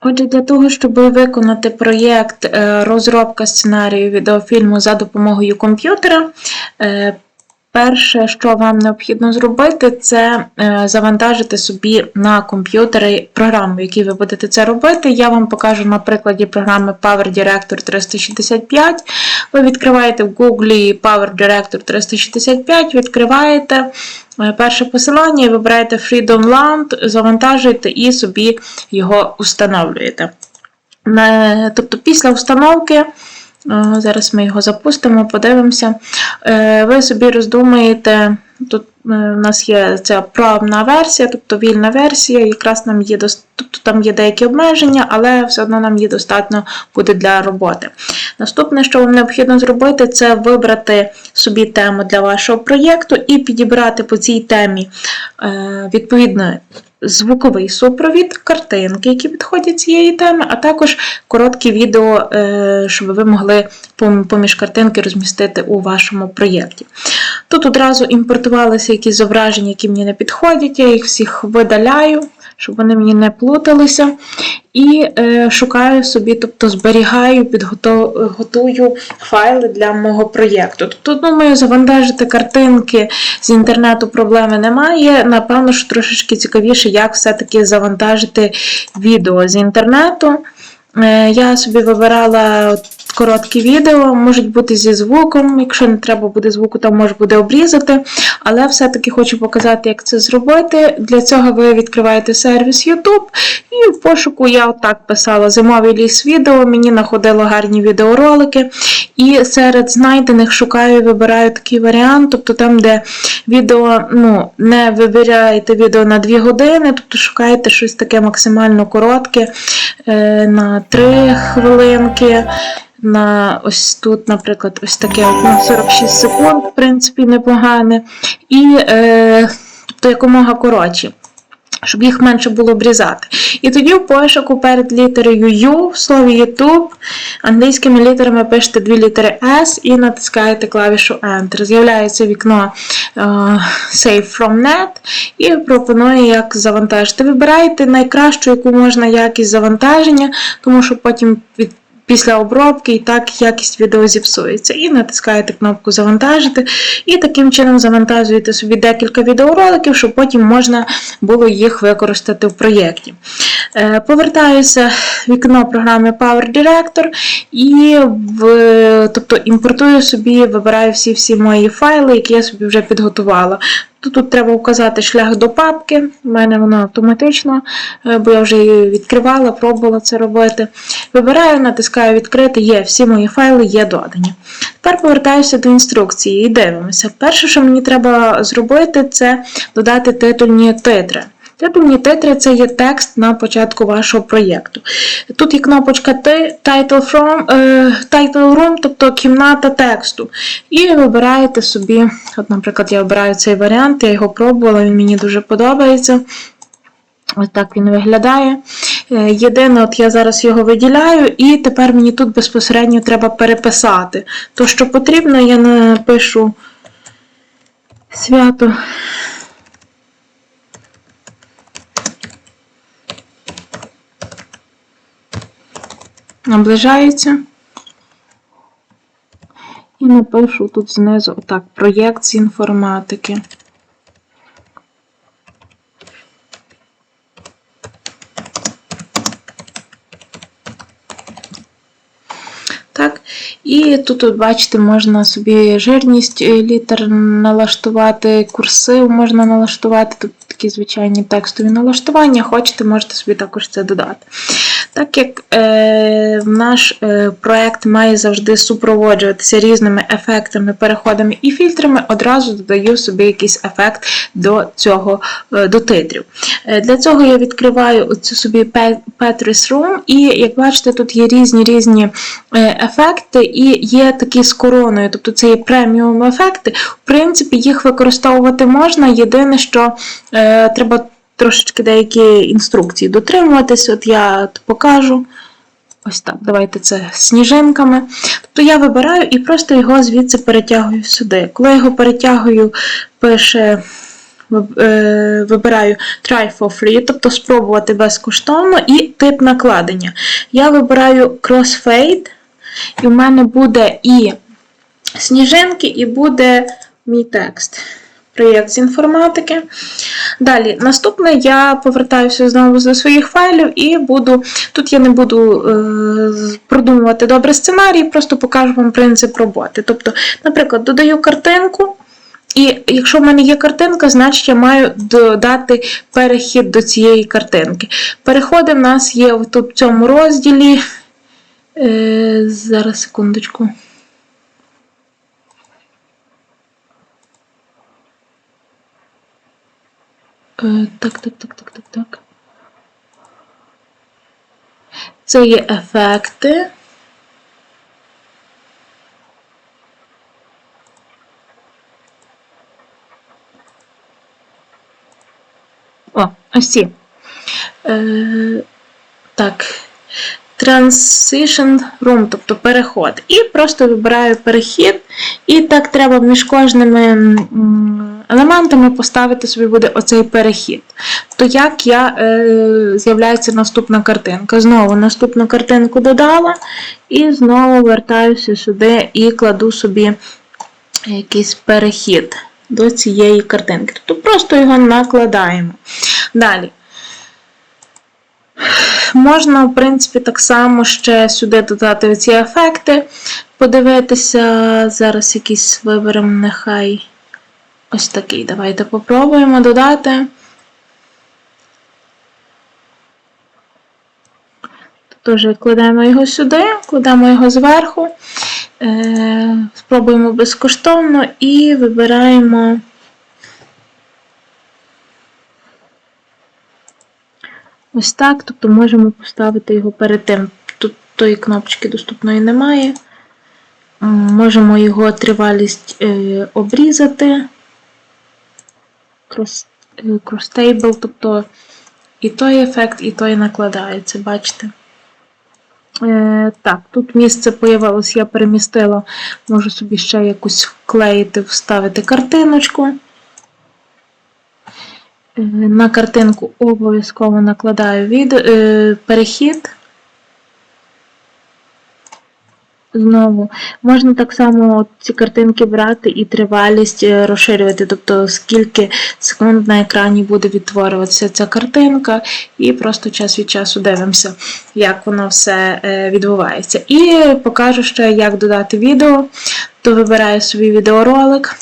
Отже, для того, щоб виконати проєкт е, розробка сценарію відеофільму за допомогою комп'ютера, е, перше, що вам необхідно зробити, це е, завантажити собі на комп'ютері програму, в якій ви будете це робити. Я вам покажу на прикладі програми Power Director 365. Ви відкриваєте в Google Power Director 365, відкриваєте. Е, Перше посилання і вибираєте Freedom Land, завантажуєте і собі його установлюєте. Е, Тобто після установки, зараз ми його запустимо, подивимося, е, ви собі роздумаєте, тут е, у нас є ця правна версія, тобто вільна версія, якраз нам є тобто там є деякі обмеження, але все одно нам є достатньо буде для роботи. Наступне, що вам необхідно зробити, це вибрати собі тему для вашого проєкту і підібрати по цій темі е, відповідно звуковий супровід, картинки, які підходять цієї теми, а також короткі відео, е, щоб ви могли поміж картинки розмістити у вашому проєкті. Тут одразу імпортувалися якісь зображення, які мені не підходять, я їх всіх видаляю, щоб вони мені не плуталися. І е, шукаю собі, тобто зберігаю, підготую файли для мого проєкту. Тобто, думаю, завантажити картинки з інтернету проблеми немає. Напевно, що трошечки цікавіше, як все-таки завантажити відео з інтернету. Е, Я собі вибирала короткі відео, можуть бути зі звуком. Якщо не треба буде звуку, то може буде обрізати. Але все-таки хочу показати, як це зробити. Для цього ви відкриваєте сервіс YouTube, і в пошуку я отак писала зимовий ліс відео, мені находило гарні відеоролики. І серед знайдених шукаю, вибираю такий варіант, тобто там, де відео, ну, не вибираєте відео на 2 години, тобто шукаєте щось таке максимально коротке, е, на 3 хвилинки. На ось тут, наприклад, ось таке от на 46 секунд, в принципі, непогане. І е, тобто якомога коротші, щоб їх менше було обрізати. І тоді в пошуку перед літерою U в слові YouTube англійськими літерами пишете дві літери S і натискаєте клавішу Enter. З'являється вікно е, Save from Net і пропонує, як завантажити. Вибираєте найкращу, яку можна якість завантаження, тому що потім від Після обробки і так якість відео зіпсується. І натискаєте кнопку Завантажити, і таким чином завантажуєте собі декілька відеороликів, щоб потім можна було їх використати в проєкті. Е, Повертаюся в вікно програми Power Director і в, тобто, імпортую собі, вибираю всі-всі мої файли, які я собі вже підготувала. Тут, треба вказати шлях до папки. У мене воно автоматично, е, бо я вже її відкривала, пробувала це робити. Вибираю, натискаю відкрити, є, всі мої файли є додані. Тепер повертаюся до інструкції і дивимося. Перше, що мені треба зробити, це додати титульні титри. Титульні титри це є текст на початку вашого проєкту. Тут є кнопочка Title, from, е, title Room, тобто кімната тексту. І вибираєте собі, от, наприклад, я обираю цей варіант, я його пробувала, він мені дуже подобається. Ось так він виглядає. Е, Єдине, от я зараз його виділяю, і тепер мені тут безпосередньо треба переписати. То, що потрібно, я напишу свято. Наближається. І напишу тут знизу отак проєкт з інформатики. Так, і тут, от, бачите, можна собі жирність е, літер налаштувати, курсив можна налаштувати, тут такі звичайні текстові налаштування, хочете, можете собі також це додати. Так як е, наш е, проект має завжди супроводжуватися різними ефектами, переходами і фільтрами, одразу додаю собі якийсь ефект до цього е, до титрів. Е, для цього я відкриваю оцю собі Pe- Petrus Room, і як бачите, тут є різні різні е, ефекти, і є такі з короною, тобто це є преміум ефекти. В принципі, їх використовувати можна. Єдине, що е, треба трошечки деякі інструкції дотримуватись. От я покажу. Ось так, давайте це сніжинками. Тобто я вибираю і просто його звідси перетягую сюди. Коли я його перетягую, пише е, вибираю Try for free, тобто спробувати безкоштовно, і тип накладення. Я вибираю Crossfade, і в мене буде і сніжинки, і буде мій текст. Проєкт з інформатики. Далі, наступне я повертаюся знову до своїх файлів і буду. Тут я не буду е, продумувати добре сценарій, просто покажу вам принцип роботи. Тобто, наприклад, додаю картинку, і якщо в мене є картинка, значить я маю додати перехід до цієї картинки. Переходи в нас є тут в цьому розділі. Е, зараз секундочку. Так, так, так, так, так, так. Це є ефекти. О, ось ці. Е, так. Transition Room, тобто переход. І просто вибираю перехід, і так треба між кожними елементами поставити собі буде оцей перехід. То як я, е, з'являється наступна картинка. Знову наступну картинку додала, і знову вертаюся сюди і кладу собі якийсь перехід до цієї картинки. Тобто просто його накладаємо. Далі. Можна, в принципі, так само ще сюди додати ці ефекти, подивитися. Зараз якийсь виберемо, нехай ось такий. Давайте попробуємо додати. Теж кладемо його сюди, кладемо його зверху, е, спробуємо безкоштовно і вибираємо. Ось так, тобто можемо поставити його перед тим. Тут тої кнопочки доступної немає. Можемо його тривалість е, обрізати. Cross, е, тобто і той ефект, і той накладається, бачите? Е, так, тут місце появилось, я перемістила, можу собі ще якусь вклеїти, вставити картиночку. Е, На картинку обов'язково накладаю від, е, перехід. Знову можна так само ці картинки брати і тривалість е, розширювати, тобто скільки секунд на екрані буде відтворюватися ця картинка, і просто час від часу дивимося, як воно все е, відбувається. І покажу ще, як додати відео, то вибираю собі відеоролик.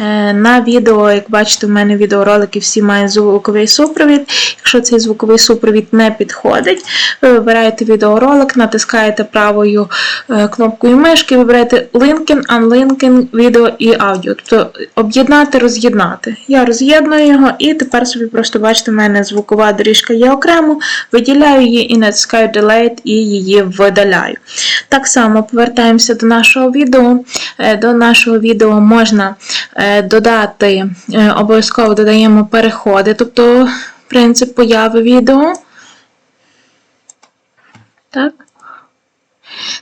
Е, На відео, як бачите, в мене відеоролики всі мають звуковий супровід. Якщо цей звуковий супровід не підходить, ви вибираєте відеоролик, натискаєте правою е, кнопкою мишки, вибираєте Linkin, Unlinkin, відео і аудіо. Тобто об'єднати, роз'єднати. Я роз'єдную його, і тепер собі просто бачите, в мене звукова доріжка є окремо, виділяю її і натискаю Delete і її видаляю. Так само повертаємося до нашого відео. Е, До нашого відео можна додати, е, обов'язково додаємо переходи, тобто принцип появи відео. Так.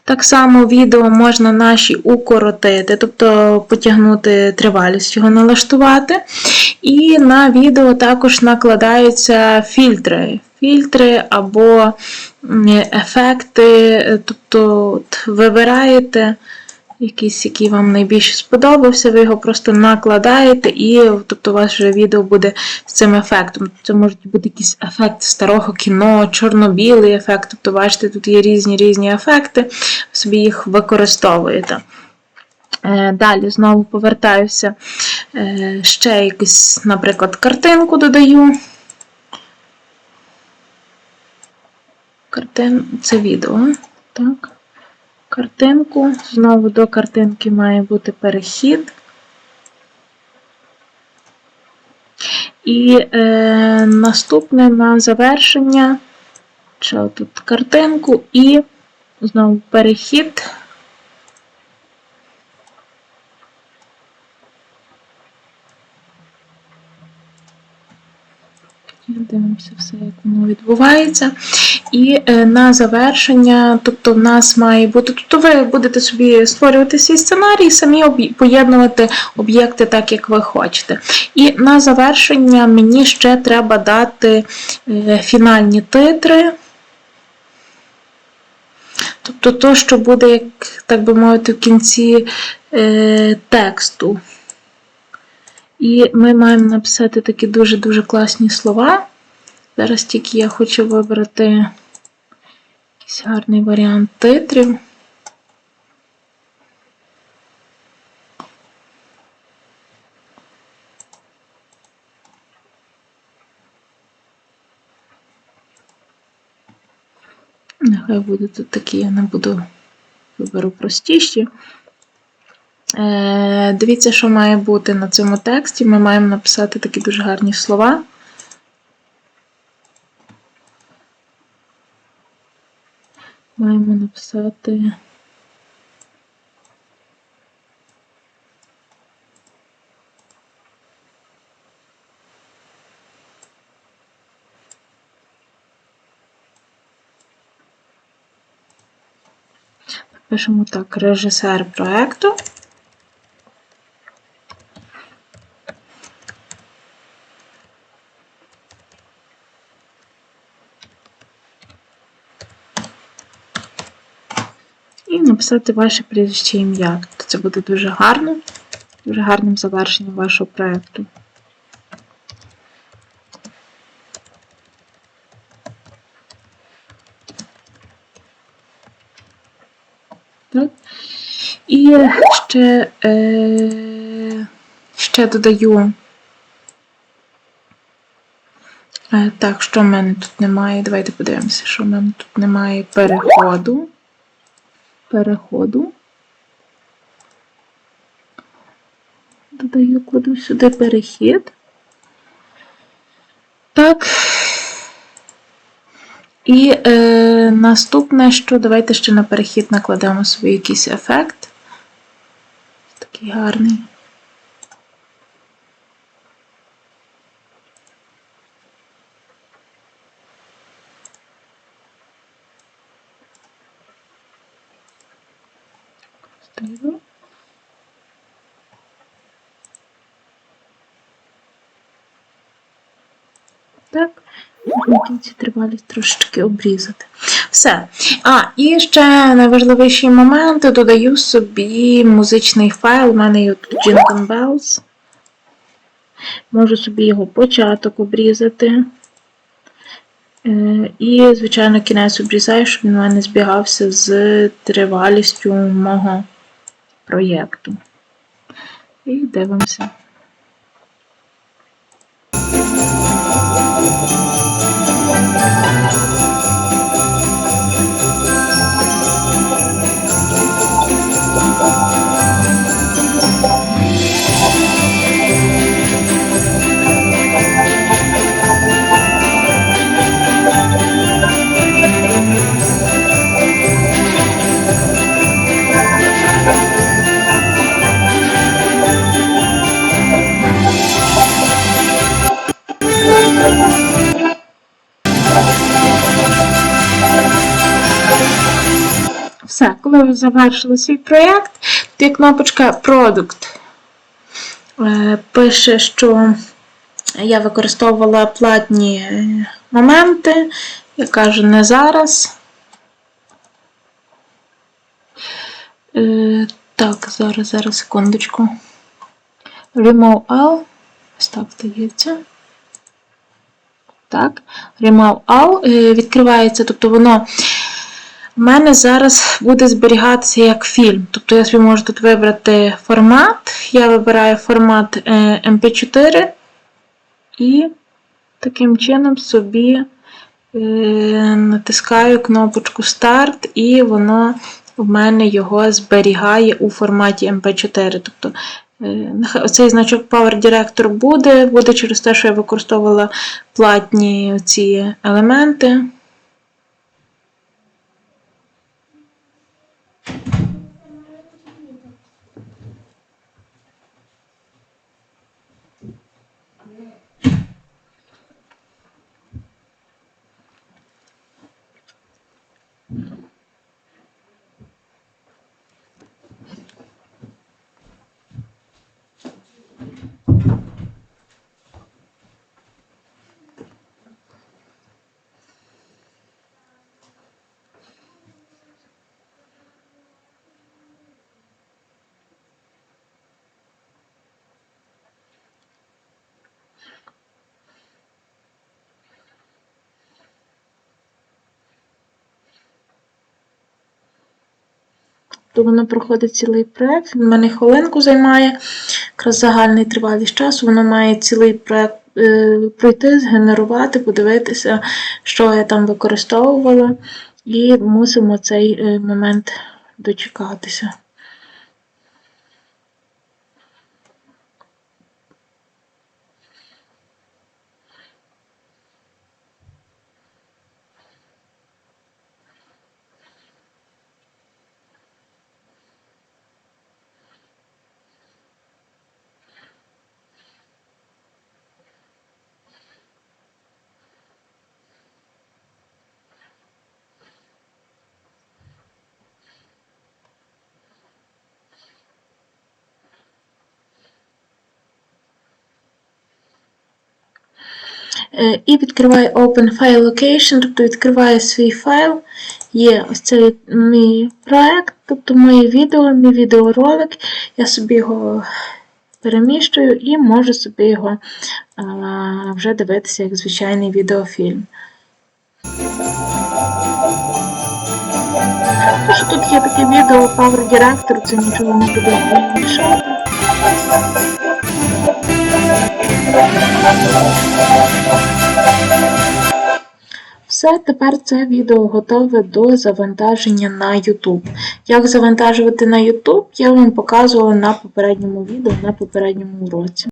Так само відео можна наші укоротити, тобто потягнути тривалість його налаштувати. І на відео також накладаються фільтри. Фільтри або ефекти, е, тобто от вибираєте якийсь, який вам найбільше сподобався, ви його просто накладаєте, і тобто, ваше відео буде з цим ефектом. Це можуть бути якийсь ефект старого кіно, чорно-білий ефект. Тобто, бачите, тут є різні різні ефекти, собі їх використовуєте. Е, Далі знову повертаюся, е, ще якусь, наприклад, картинку додаю. Картин... Це відео. Так. Картинку. Знову до картинки має бути перехід. І е, наступне на завершення. Ще тут картинку і знову перехід. Дивимося. все, відбувається. І е, на завершення, тобто в нас має бути, тобто ви будете собі створювати свій сценарій, самі поєднувати об'єкти так, як ви хочете. І на завершення мені ще треба дати е, фінальні титри. Тобто то, що буде, як так би мовити, в кінці е, тексту. І ми маємо написати такі дуже-дуже класні слова. Зараз тільки я хочу вибрати якийсь гарний варіант титрів. Нехай буде тут такі, я не буду виберу простіші. Е, дивіться, що має бути на цьому тексті. Ми маємо написати такі дуже гарні слова. Маємо написати. Пишемо так, режисер проекту. І написати ваше прізвище ім'я. Тобто це буде дуже гарно, дуже гарним завершенням вашого проекту. Так. І ще, е, ще додаю. Е, так, що в мене тут немає? Давайте подивимося, що в мене тут немає переходу. Переходу. Додаю, кладу сюди перехід. Так. І е, наступне, що давайте ще на перехід накладемо собі якийсь ефект. Такий гарний. Ставлю. Так, в кінці тривалість трошечки обрізати. Все. А, і ще найважливіший момент додаю собі музичний файл. У мене є тут Jingle Bells. Можу собі його початок обрізати. Е, І, звичайно, кінець обрізаю, щоб він у мене збігався з тривалістю мого проєкту. І дивимося. Ви завершили свій проєкт, є кнопочка Product. Е, Пише, що я використовувала платні е, моменти. Я кажу не зараз. Е, Так, зараз, зараз, секундочку. Remove all. Ось так здається. Так, Remove all відкривається, тобто воно у мене зараз буде зберігатися як фільм. Тобто я собі можу тут вибрати формат. Я вибираю формат е, MP4 і таким чином собі е, натискаю кнопочку Старт, і воно в мене його зберігає у форматі MP4. Тобто е, Оцей значок Power Director буде, буде через те, що я використовувала платні ці елементи. Thank you. То воно проходить цілий проєкт. Він мене хвилинку займає, якраз загальний тривалість часу. Воно має цілий проект е, пройти, згенерувати, подивитися, що я там використовувала, і мусимо цей е, момент дочекатися. І відкриваю Open File Location, тобто відкриваю свій файл. Є ось цей мій проект, тобто моє відео, мій відеоролик. Я собі його переміщую і можу собі його а, вже дивитися як звичайний відеофільм. Тож тут є таке відео Power Director, це нічого не буде мішати. Все, тепер це відео готове до завантаження на YouTube. Як завантажувати на YouTube, я вам показувала на попередньому відео, на попередньому уроці.